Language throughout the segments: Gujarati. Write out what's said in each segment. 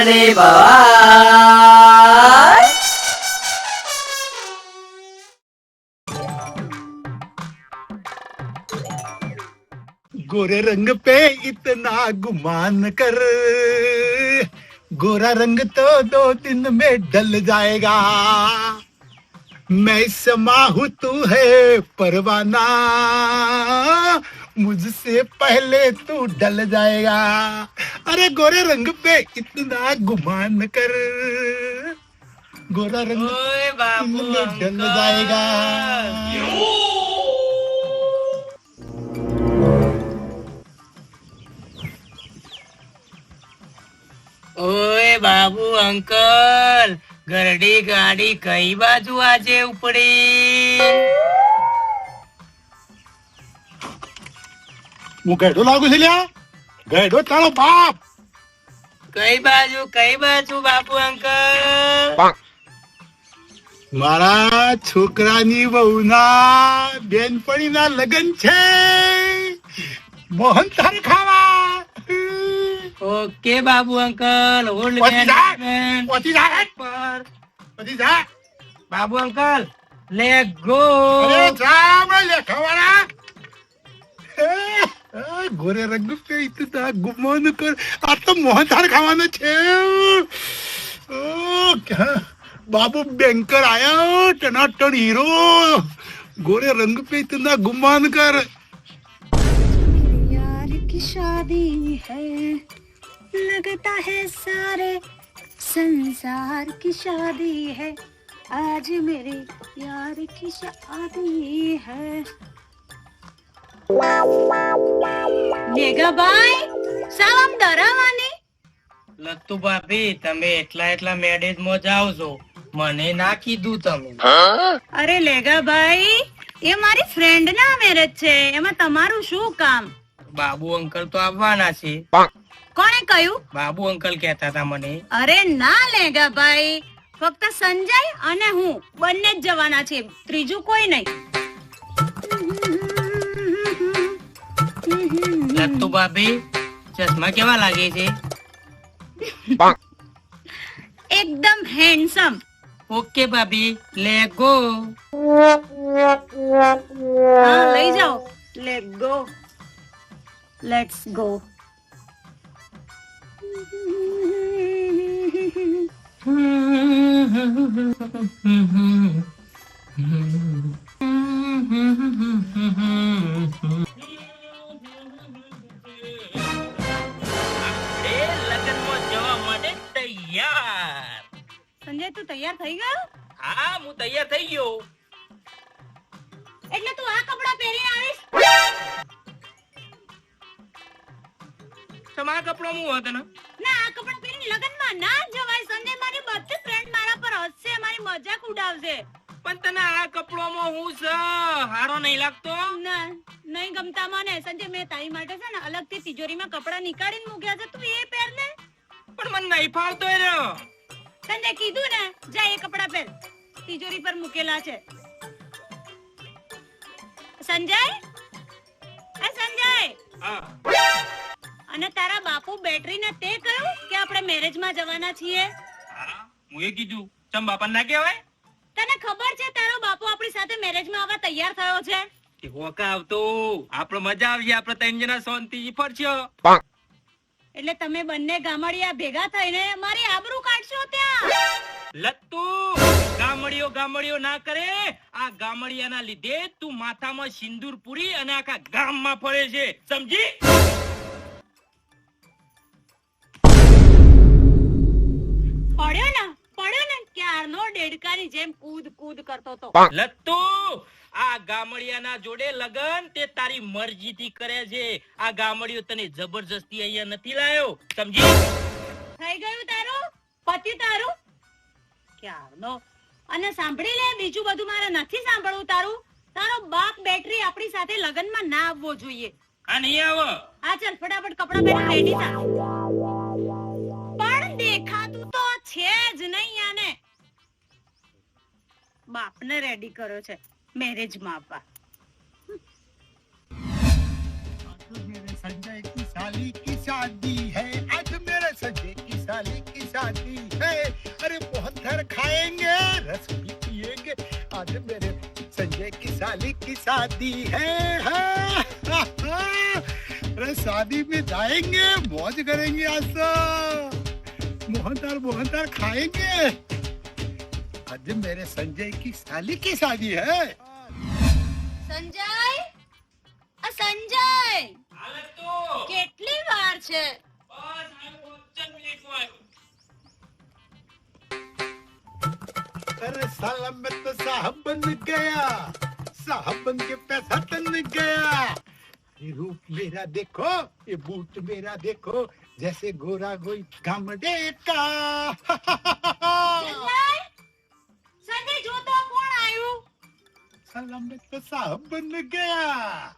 करने गोरे रंग पे इतना गुमान कर गोरा रंग तो दो दिन में डल जाएगा मैं समा हूँ तू है परवाना मुझसे पहले तू ढल जाएगा अरे गोरे रंग पे इतना गुमान कर गोरा रंग ઓય બાપુ दिन में ढल અંકલ. जाएगा ઓય બાબુ અંકલ ગરડી ગાડી કઈ બાજુ આજે ઉપડી હું ગેડો લાગુ છે લ્યા? ગેડો તારો બાપ. કઈ બાજુ કઈ બાજુ બાપુ અંકલ? મારા છોકરાની વહુના બેનપણીના લગ્ન છે. મોહન થાર ખાવા. ઓકે બાબુ અંકલ ઓલ્ડ મેન જા. જા. પર. પછી જા. બાબુ અંકલ લે ગો અરે જા મે લે એ, ગોરે રંગ પે ઇતના ગુમાન કર આ તો મોહન થાર ખાવાનો છે ઓ, ક્યાં? બાબુ બેંકર આયા ટનાટન હીરો ગોરે રંગ પે ઇતના ગુમાન કર यार की शादी है लगता है सारे संसार की शादी है आज मेरे यार की शादी है ભાઈ સાવ ડરાવાની લત્તુ ભાભી તમે એટલા એટલા મેરેજમાં જાઓ છો મને ના કીધું તમે. અરે લેગાભાઈ એ મારી ફ્રેન્ડ ના મેરેજ છે. એમાં તમારું શું કામ? બાબુ અંકલ તો આવવાના છે. કોણે કહ્યું? બાબુ અંકલ કહેતા હતા મને. અરે ના લેગા ભાઈ ફક્ત સંજય અને હું બંને જ જવાના છે ત્રીજું કોઈ નહીં. લત્તુ ભાભી ચશ્મા કેવા લાગે છે? એકદમ હેન્ડસમ ઓકે ભાભી લે ગો. હા લઈ જાઓ. Let go. લેટ્સ ગો આપણે મજાક પણ તને આ કપડોમાં હું છે હારો નહીં લાગતો? ના નહીં ગમતા મને. સંજય મેં તારી માટે છે ને અલગથી તિજોરીમાં કપડા નીકાળીને મૂક્યા છે. તું એ પહેર ને. પણ મને નહીં ફાવતો એ રહ્યો. સંજય કીધું ને જા એ કપડા પહેર. તિજોરી પર મૂકેલા છે. સંજય? એ સંજય? અને તારા બાપુ બેટરી ને તે કહ્યું કે આપણે મેરેજમાં જવાના છીએ? હા હું એ કીધું. ચમ બાપા ના કહેવાય? તને ખબર છે તારો બાપુ આપણી સાથે મેરેજમાં આવવા તૈયાર થયો છે? હોકા આવતો. આપણે મજા આવી આપણે ત્રણ જણા શાંતિથી ફરશો. એટલે તમે બંને ગામડિયા ભેગા થઈને મારી આબરૂ કાઢશો ત્યાં. લત્તુ ગામડીઓ ગામડીઓ ના કરે. આ ગામડિયાના લીધે તું માથામાં સિંદૂર પૂરી અને આખા ગામમાં ફરે છે. સમજી? જેમ કૂદ કૂદ કરતો હતો. લત્તુ આ ગામડિયાના જોડે લગન તે તારી મરજીથી કરે છે. આ ગામડિયો તને જબરજસ્તી અહીંયા નથી લાયો સમજી થઈ ગયું તારું? પતિ તારું? ક્યારનો અને સાંભળી લે બીજું બધું મારે નથી સાંભળવું તારું. તારો બાપ બેટરી આપણી સાથે લગનમાં ના આવવો જોઈએ. આ નહીં આવો. હા ચાલ ફટાફટ કપડા પહેરી રેડી થા. પણ દેખાતું તો છે જ નહીં આને. બાપને રેડી કર્યો છે મેરેજમાં આપવા आज मेरे संजय की साली की शादी है आज मेरे संजय की साली की शादी खाएंगे रस भी पिएंगे आज मेरे संजय की साली की शादी है हाँ, हाँ, हाँ। अरे शादी में जाएंगे मौज करेंगे आज तो मोहनदार मोहनदार खाएंगे आज मेरे संजय की साली की शादी है સંજય આ સંજય હાલે તો કેટલી વાર છે બસ આવ્યો, પાંચ મિનિટમાં આવ્યો. अरे साला मैं तो साहब बन गया साहब बन के पैसा तन गया ये रूप मेरा देखो ये बूट मेरा देखो जैसे गोरा गोई गामडे का સંજય સંજય જો તો કોણ આવ્યું? સલામત તો સાહબ બન ગયા.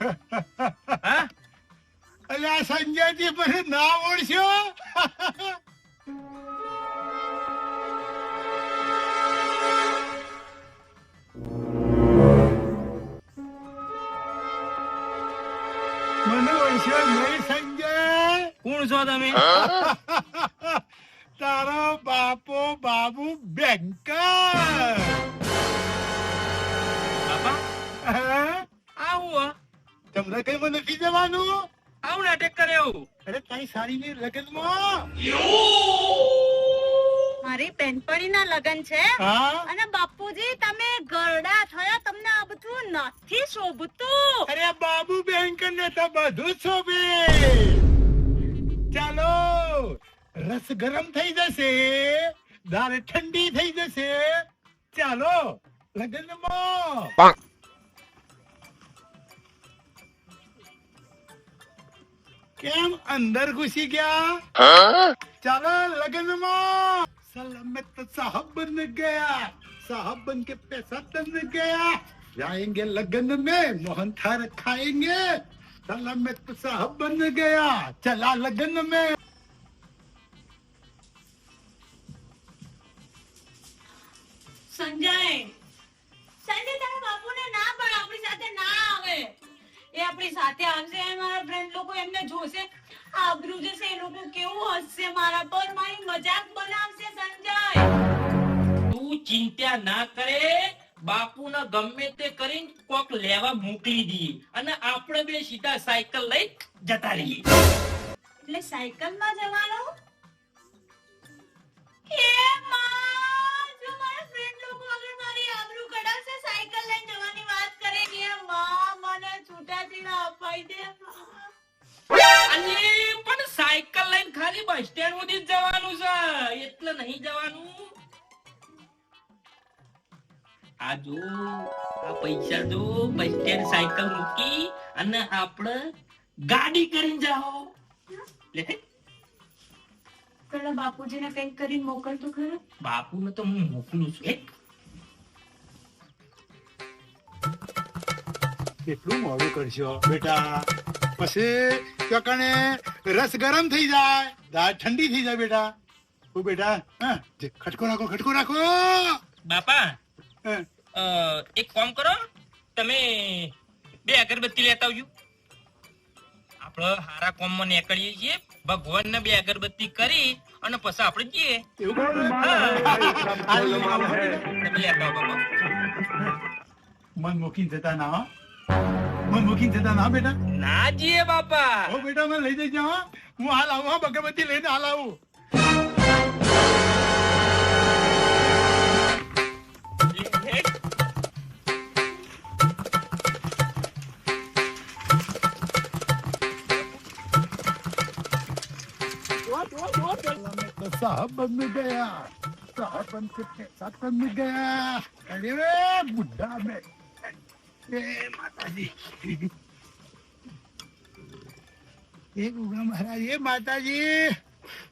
પછી ના ઓળખ્યો મને ઓળખ્યો નહીં સંજય. કોણ છો તમે? તારો બાપો બાબુ બેંકર. બાપા? આવું તમને કઈ મને નથી જવાનું? આવું નાટક કરે એવું. અરે તારી સાડીની લગ્નમાં. મારી બેનપણીના લગન છે. હા? અને બાપુજી તમે ગરડા થયા તમને આ બધું નથી શોભતું. અરે બાબુ બેંકર ને તો બધું શોભે. ચાલો. રસ ગરમ થઈ જશે દાળ ઠંડી થઈ જશે ચાલો લગ્નમાં કેમ અંદર ઘુસી ગયા ચાલો લગ્નમાં सलामत साहब बन गया साहब बन के पैसा बन गया जाएंगे लगन में मोहन थार खाएंगे सलामत साहब बन गया चला लगन में સંજય. સંજય તારા બાપુને ના પણ આપણી સાથે ના આવે. એ આપણી સાથે આવશે મારા ફ્રેન્ડ લોકો એમને જોશે. આબરૂ જશે એ લોકો કેવું હસશે મારા પર? મારી મજાક બનાવશે સંજય. તું ચિંતા ના કરે. બાપુને ગમે તે કરીને કોક લેવા મોકલી દઈએ અને આપણે બે સીધા સાયકલ લઈ જતા રહીએ. એટલે સાયકલમાં જવાનું? અપાઈ દે. અને પણ સાયકલ લઈને ખાલી બસ સ્ટેન્ડ સુધી જવાનું છે. એટલે નહીં જવાનું. આ જો આ પૈસા જો બસ સ્ટેન્ડ સાયકલ મૂકી અને આપણે ગાડી કરીને જાઓ. લે પેલા બાપુજીને કંઈક કરીને મોકલતો ખરો. બાપુને તો હું મોકલું છું. હે. કેટલું મોડું કરશો બેટા? પછી ચોકણે રસ ગરમ થઈ જાય. દાળ ઠંડી થઈ જાય બેટા. હું બેટા ખટકો રાખો ખટકો રાખો. બાપા એક કામ કરો તમે બે અગરબત્તી લેતા આવજો. આપણે હારા કોમમાં નીકળીએ છીએ. ભગવાનને બે અગરબત્તી કરી અને પછી આપણે જઈએ. તમે લેતા આવો બાપા. મન મૂકીને જતા ના. મન મૂકીને જતા ના હો બેટા ના જઈએ બાપા ઓ બેટા મને લઈ જજો હો. હું હાલ આવું હો, અગરબત્તી લઈને હાલ આવું तो साहब बन गया साहब बन के पैसा बन गया अरे रे बुढ़ा में ए माताजी એ ગુગા મહારાજ એ માતાજી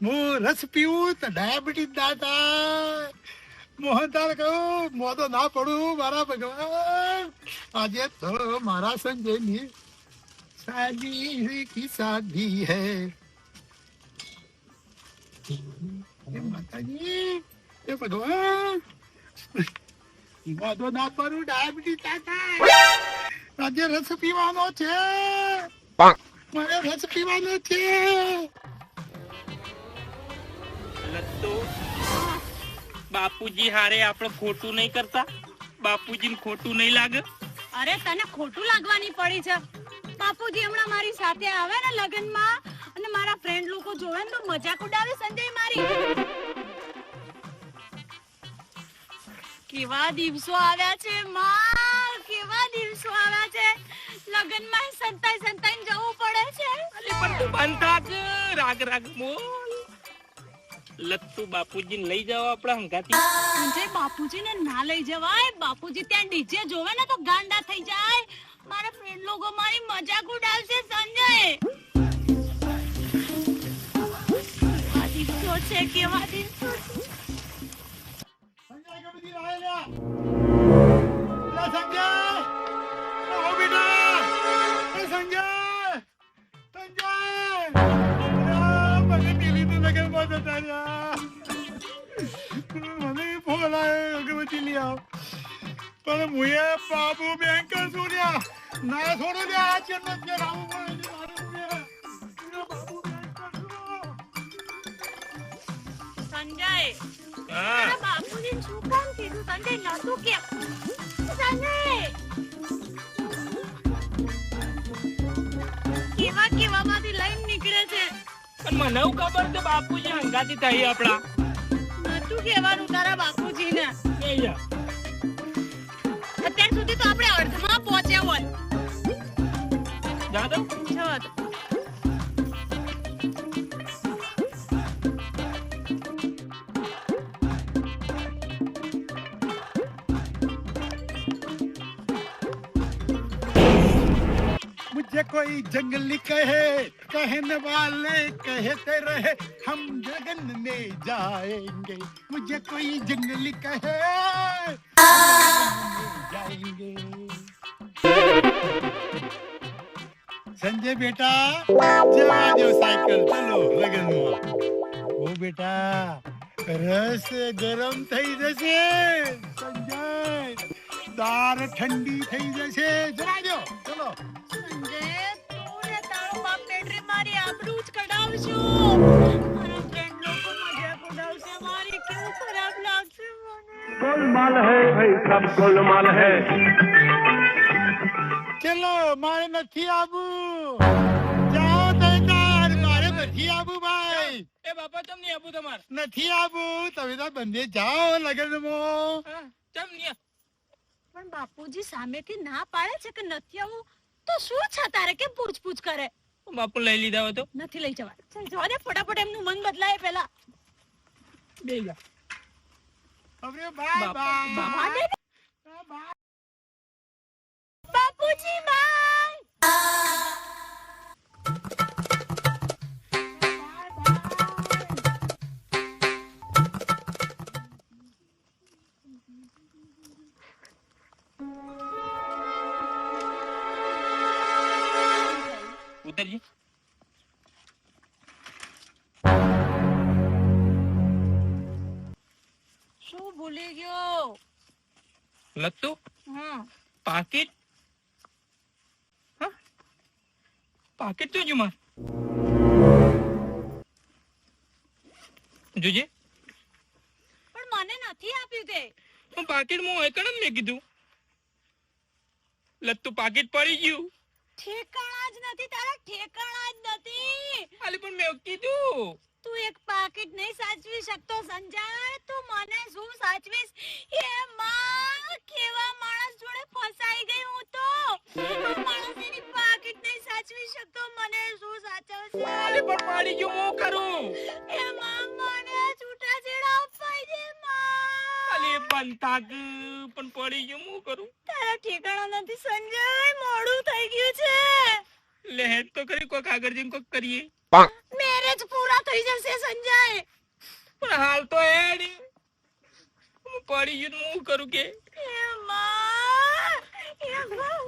હું રસ પીવું તો ડાયાબિટીસ ના થાય મોહનતાલ કહું મોતો ના પડું મારા ભગવાન આજે તો મારા સંજયની શાદી કી શાદી હૈ એ માતાજી એ ભગવાન મોતો ના પડું ડાયાબિટીસ ના આજે રસ પીવાનો છે. મારે રસ પીવાનો છે. તો બાપુજી હારે આપણે ખોટું નહીં કરતા. બાપુજીને ખોટું નહીં લાગે. અરે તને ખોટું લાગવાની પડી છે. બાપુજી હમણાં મારી સાથે આવે ને લગનમાં અને મારા ફ્રેન્ડ લોકો જોવે ને તો મજાક ઉડાવે સંજય મારી. કેવા દિવસો આવ્યા છે માં કેવા દિવસો આવ્યા છે. લગનમાં સંતાઈ સંતાઈ જવું પડે છે. અલે પણ તું બંધ થાક રાગ રાગ મોલ લત્તુ બાપુજીને લઈ જાવ આપણા હંગાથી. સંજય બાપુજીને ના લઈ જવાય. બાપુજી ત્યાં ડીજે જોવે ને તો ગાંડા થઈ જાય. મારા ફ્રેન્ડ લોકો મારી મજાક ઉડાવશે સંજય. કેવા દિવસો છે કેવા દિવસો છે. સંજય. હા. શું કામ કીધું. સંજય નતું કે. સંજય. કેવા કેવામાંથી લઈને નીકળે છે? પણ મને એવું ખબર છે બાપુજી હંગાથી થઈ આપણા. નતું કહેવાનું તારા બાપુજીને. અત્યાર સુધી તો આપણે અર્ધમાં પહોંચ્યા હોય. मुझे कोई जंगली कहे कहने वाले कहते रहे हम जगन में जाएँगे। मुझे कोई जंगली कहे जाएँगे। સમજે બેટા. જવા દો સાયકલ ચલો લગનમાં. ઓ બેટા રસ ગરમ થઈ જશે. સંજય દાર ઠંડી થઈ જશે. જરા દો ચલો. સંજય તું ને તારો બાપ બેટરી મારી આબરૂ જ કઢાવશો. મારી ખરાબ લાગશે મને. ગોલમાલ હે ભાઈ સબ ગોલમાલ હૈ. ચલો મારે નથી આવું જાઓ તૈયાર મારે નથી આવું ભાઈ. એ બાપા ચમ નહીં આપું તમારે? નથી આવું તમે તો બંને જાઓ લગનમાં. હા, ચમ નહીં પણ બાપુજી સામેથી ના પાડે છે કે નથી આવું તો શું છે તારે કે પૂછ પૂછ કરે બાપુ લઈ લીધા હોય તો. નથી લઈ જવા. ચાલ જવા દે ફટાફટ એમનું મન બદલાય પેલા બે જા. હવે બાય બાય. દે ને. બાપુજી પાકીટ તો જ માર જોજે પણ મને નથી આપ્યું તે. હું પાકીટમાં એકણ મે કીધું. લત્તુ પાકીટ પડી ગયું. ઠેકાણા જ નથી તારા ઠેકાણા જ નથી. આલી પણ મે કીધું. તું એક પાકીટ નહીં સાચવી શકતો સંજય તું મને શું સાચવીશ? એ માં કેવા માણસ જોડે ફસાઈ ગઈ હું તો. માણસ પણ પાડી ગયું હું કરું? એ માં મને છૂટાછેડા અપાઈ દે માં. અલે બંધ પણ પડી ગયું હું કરું? તારા ઠેકાણા નથી સંજય મોડું થઈ ગયું છે. લે તો કરી કોઈ આગળ જઈને કોક કરીએ. મેરેજ પૂરા થઈ જશે સંજય. પણ હાલ તો હેડ. હું પડી ગયું હું કરું કે? એ માં. એ માં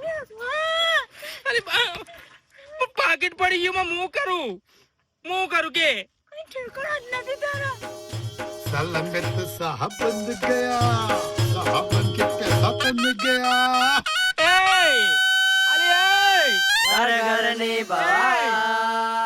અરે બા- પાકીટ પડી ગયું હું કરું? હું કરું કે? સલફત સાહબ બન ગયા. સાહબ બન કે પૈસા બન ગયા? એ અરે એ ઘર ઘરની બાય